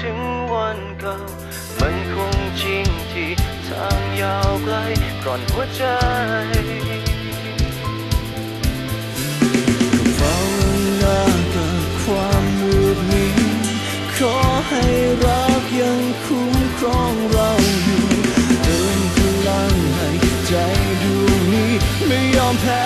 ถึงวันเก่า มันคงจริงที่ทางยาวไกลก่อนหัวใจภาวนากับความมืดมิดขอให้รักยังคุ้มครองเราอยู่เติมพลังให้ใจดวงนี้ไม่ยอมแพ้